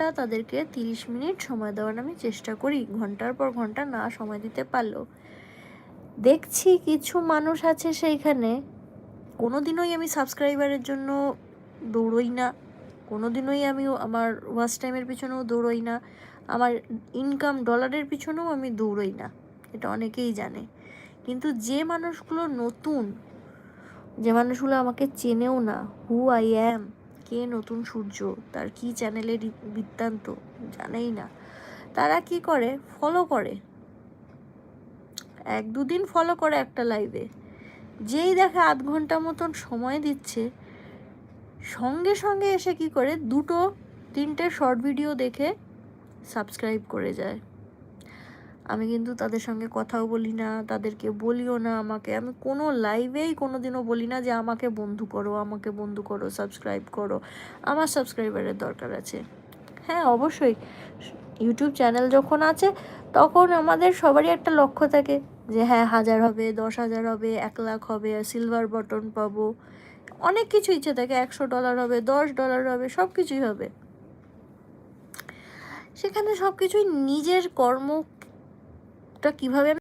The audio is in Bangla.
ঘণ্টা তাদেরকে তিরিশ মিনিট সময় দেওয়ার আমি চেষ্টা করি। ঘণ্টার পর ঘণ্টা না সময় দিতে পারলেও। দেখছি কিছু মানুষ আছে সেইখানে। কোনো দিনই আমি সাবস্ক্রাইবারের জন্য দৌড়ই না। কোনো দিনই আমি আমার ওয়াচ টাইমের পিছনেও দৌড়ই না। আমার ইনকাম ডলারের পিছনেও আমি দৌড়ই না। এটা অনেকেই জানে। কিন্তু যে মানুষগুলো নতুন, যে মানুষগুলো আমাকে চেনেও না হু আই অ্যাম কে নতুন সূর্য? তার কি চ্যানেলের বৃত্তান্ত? জানেই না। তারা কি করে? ফলো করে। এক দুদিন ফলো করে একটা লাইভে যেই দেখে আধ ঘণ্টা মতন সময় দিচ্ছে, সঙ্গে সঙ্গে এসে কি করে? দুটো, তিনটে শর্ট ভিডিও দেখে সাবস্ক্রাইব করে যায়। আমি কিন্তু তাদের সঙ্গে কথাও বলি না, তাদেরকে বলিও না আমাকে। আমি কোনো লাইভেই কোনো দিনও বলি না যে, আমাকে বন্ধু করো, আমাকে বন্ধু করো সাবস্ক্রাইব করো। আমার সাবস্ক্রাইবারের দরকার আছে। হ্যাঁ অবশ্যই। ইউটিউব চ্যানেল যখন আছে, তখন আমাদের সবারই একটা লক্ষ্য থাকে যে হ্যাঁ হাজার হবে, দশ হাজার হবে, এক লাখ হবে সিলভার বটন পাবো। অনেক কিছু ইচ্ছে থাকে, একশো ডলার হবে, দশ ডলার হবে সব কিছুই হবে। সেখানে সব কিছুই নিজের কর্মটা কীভাবে